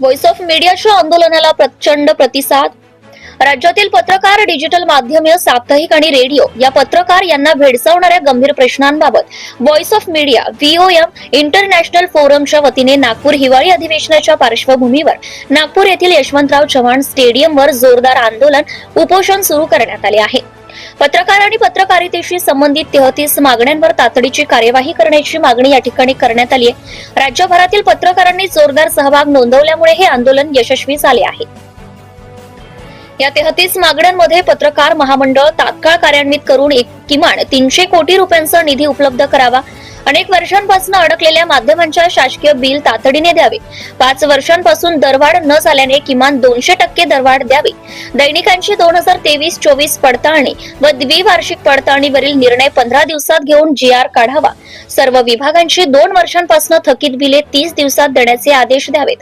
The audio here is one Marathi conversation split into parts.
व्हॉइस ऑफ मीडियाच्या आंदोलनाला प्रचंड प्रतिसाद. राज्यातील पत्रकार डिजिटल माध्यमे साप्ताहिक आणि रेडिओ या पत्रकार यांना भेडसावणाऱ्या गंभीर प्रश्नांबाबत Voice of Media VOM International फोरमच्या वतीने नागपूर हिवाळी अधिवेशनाच्या पार्श्वभूमीवर नागपूर येथील यशवंतराव चव्हाण स्टेडियमवर जोरदार आंदोलन उपोषण सुरू करण्यात आले आहे. पत्रकार आणि पत्रकारितेशी संबंधित तेहतीस मागण्यांवर तातडीची कार्यवाही करण्याची मागणी या ठिकाणी करण्यात आली आहे. राज्यभरातील पत्रकारांनी जोरदार सहभाग नोंदवल्यामुळे हे आंदोलन यशस्वी झाले आहे. या तेहतीस मागण्यांमध्ये पत्रकार महामंडळ तात्काळ कार्यान्वित करून एक किमान तीनशे कोटी रुपयांचा निधी उपलब्ध करावा अनेक वर्षांपासून अडकलेल्या माध्यमांच्या शासकीय बिल तातडीने द्यावे. पाच वर्षांपासून दरवाढ न झाल्याने किमान दोनशे टक्के दरवाढ द्यावी. दैनिकांची दोन हजार तेवीस चोवीस पडताळणी व द्विवार्षिक पडताळणीवरील निर्णय पंधरा दिवसात घेऊन जी आर काढावा. सर्व विभागांची दोन वर्षांपासून थकीत बिले तीस दिवसात देण्याचे आदेश द्यावेत.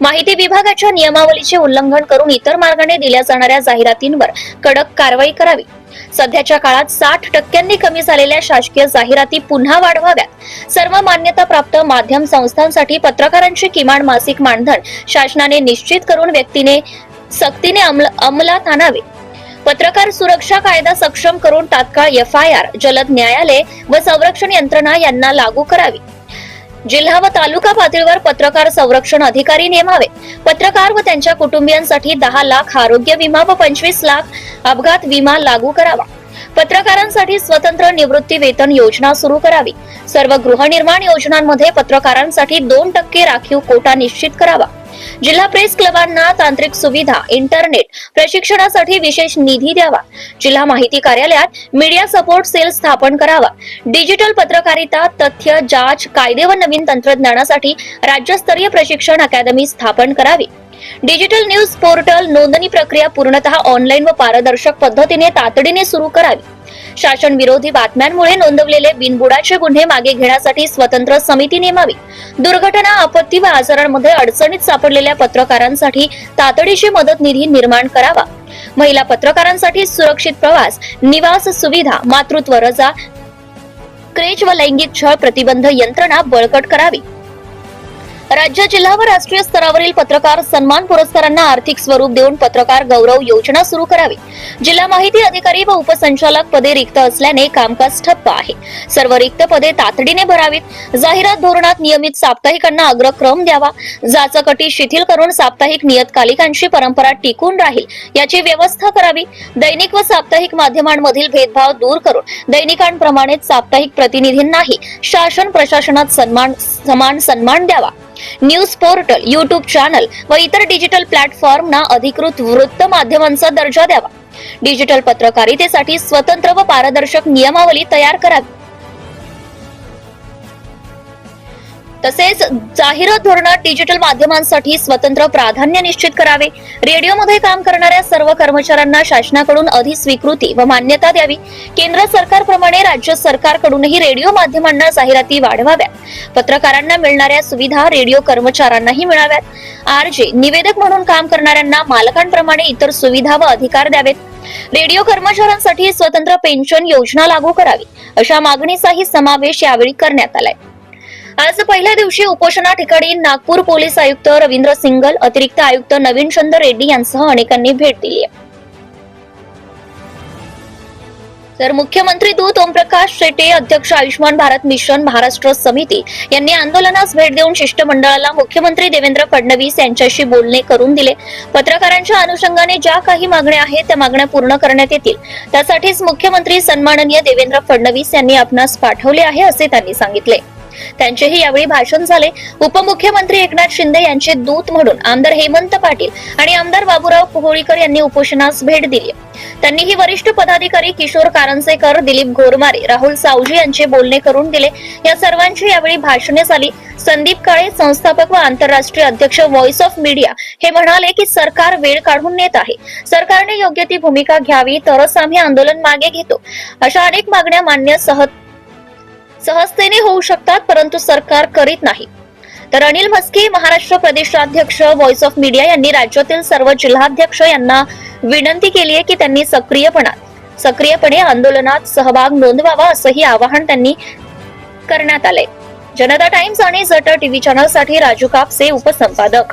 माहिती विभागाच्या नियमावलीचे उल्लंघन करून इतर मार्गाने दिल्या जाणाऱ्या जाहिरातींवर कडक कारवाई करावी. सध्याच्या काळात साठ टक्क्यांनी कमी झालेल्या शासकीय जाहिराती पुन्हा वाढवाव्यात. सर्व मान्यता प्राप्त माध्यम संस्थांसाठी पत्रकारांचे किमान मासिक मानधन शासनाने निश्चित करून व्यक्तीने सक्तीने अंमलात आणावे. पत्रकार सुरक्षा कायदा सक्षम करून तात्काळ एफ आय आर जलद न्यायालय व संरक्षण यंत्रणा यांना लागू करावी. जिल्हा व तालुका पातळीवर पत्रकार संरक्षण अधिकारी नेमावे. पत्रकार व त्यांच्या कुटुंबियांसाठी दहा लाख आरोग्य विमा व पंचवीस लाख अपघात विमा लागू करावा. पत्रकारांसाठी स्वतंत्र निवृत्ती वेतन योजना सुरू करावी. सर्व गृहनिर्माण योजनांमध्ये पत्रकारांसाठी दोन टक्के राखीव कोटा निश्चित करावा. जिल्हा प्रेस क्लबांना तांत्रिक सुविधा इंटरनेट प्रशिक्षणासाठी विशेष निधी द्यावा. जिल्हा माहिती कार्यालयात मीडिया सपोर्ट सेल स्थापन करावा. डिजिटल पत्रकारिता तथ्य जाच कायदे व नवीन तंत्रज्ञानासाठी राज्यस्तरीय प्रशिक्षण अकादमी स्थापन करावी. डिजिटल न्यूज पोर्टल नोंदणी प्रक्रिया पूर्णतः ऑनलाईन व पारदर्शक पद्धतीने तातडीने सुरू करावी. शासन विरोधी बातम्यांमुळे नोंदवलेले बिनबुडाचे गुन्हे मागे घेण्यासाठी स्वतंत्र समिती नेमावी. दुर्घटना आपत्ती व आजारांमध्ये अडचणीत सापडलेल्या पत्रकारांसाठी तातडीची मदत निधी निर्माण करावा. महिला पत्रकारांसाठी सुरक्षित प्रवास निवास सुविधा मातृत्व रजा क्रेच व लैंगिक छळ प्रतिबंध यंत्रणा बळकट करावी. राज्य जिल्हा व राष्ट्रीय स्तरावरील पत्रकार सन्मान पुरस्कारांना आर्थिक स्वरूप देऊन पत्रकार गौरव योजना सुरू करावी. जिल्हा माहिती अधिकारी व उपसंचालक पदे रिक्त असल्याने कामकाज ठप्प आहे. सर्व रिक्त पदे तातडीने भरावीत. जाहिरात धोरणात नियमित साप्ताहिकांना अग्रक्रम द्यावा. जाचकटी शिथिल करून साप्ताहिक नियतकालिकांची परंपरा टिकून राहील याची व्यवस्था करावी. दैनिक व साप्ताहिक माध्यमांमधील भेदभाव दूर करून दैनिकांप्रमाणेच साप्ताहिक प्रतिनिधींनाही शासन प्रशासनात सन्मान समान सन्मान द्यावा. न्यूज पोर्टल युट्यूब चॅनल व इतर डिजिटल प्लॅटफॉर्मना अधिकृत वृत्त माध्यमांचा दर्जा द्यावा. डिजिटल पत्रकारितेसाठी स्वतंत्र व पारदर्शक नियमावली तयार करावी. तसेच जाहिरात धोरणात डिजिटल माध्यमांसाठी स्वतंत्र प्राधान्य निश्चित करावे. रेडिओमध्ये काम करणाऱ्या सर्व कर्मचाऱ्यांना शासनाकडून अधिस्वीकृती व मान्यता द्यावी. केंद्र सरकारप्रमाणे राज्य सरकारकडूनही रेडिओ माध्यमांना जाहिराती वाढवाव्यात पत्रकारांना मिळणाऱ्या सुविधा रेडिओ कर्मचाऱ्यांनाही मिळाव्यात. आरजे निवेदक म्हणून काम करणाऱ्यांना मालकांप्रमाणे इतर सुविधा व अधिकार द्यावेत. रेडिओ कर्मचाऱ्यांसाठी स्वतंत्र पेन्शन योजना लागू करावी. अशा मागणीचाही समावेश यावेळी करण्यात आलाय. आज पहिल्या दिवशी उपोषणा ठिकाणी नागपूर पोलीस आयुक्त रवींद्र सिंगल अतिरिक्त आयुक्त नवीन चंद्र रेड्डी यांसह अनेकांनी भेट दिली. आहे तर मुख्यमंत्री दूत ओमप्रकाश शेटे अध्यक्ष आयुष्मान भारत मिशन महाराष्ट्र समिती यांनी आंदोलनास भेट देऊन शिष्टमंडळाला मुख्यमंत्री देवेंद्र फडणवीस यांच्याशी बोलणे करून दिले. पत्रकारांच्या अनुषंगाने ज्या काही मागण्या आहेत त्या मागण्या पूर्ण करण्यात येतील. त्यासाठीच मुख्यमंत्री सन्माननीय देवेंद्र फडणवीस यांनी आपणास पाठवले आहे असे त्यांनी सांगितले. त्यांचेही यावेळी भाषण झाले. उपमुख्यमंत्री एकनाथ शिंदे यांचे दूत म्हणून आमदार हेमंत पाटील आणि आमदार बाबूराव पोहळीकर यांनी उपोषणास भेट दिली. त्यांनीही वरिष्ठ पदाधिकारी किशोर कारंजेकर दिलीप घोरमारे राहुल सावजी यांचे बोलणे करून दिले. या सर्वांची यावेळी भाषणे झाली. संदीप काळे संस्थापक व आंतरराष्ट्रीय अध्यक्ष व्हॉइस ऑफ मीडिया हे म्हणाले की सरकार वेळ काढून नेत आहे. सरकारने योग्य ती भूमिका घ्यावी तरच आम्ही आंदोलन मागे घेतो. अशा अनेक मागण्या मान्य सह सहजतेने होऊ शकतात परंतु सरकार करीत नाही. तर अनिल म्हस्के महाराष्ट्र प्रदेशाध्यक्ष व्हॉइस ऑफ मीडिया यांनी राज्यातील सर्व जिल्हाध्यक्ष यांना विनंती केली आहे की त्यांनी सक्रियपणा सक्रियपणे आंदोलनात सहभाग नोंदवावा असंही आवाहन त्यांनी करण्यात आलंय. जनता टाइम्स आणि जटर टीव्ही चॅनलसाठी राजू कापसे उपसंपादक.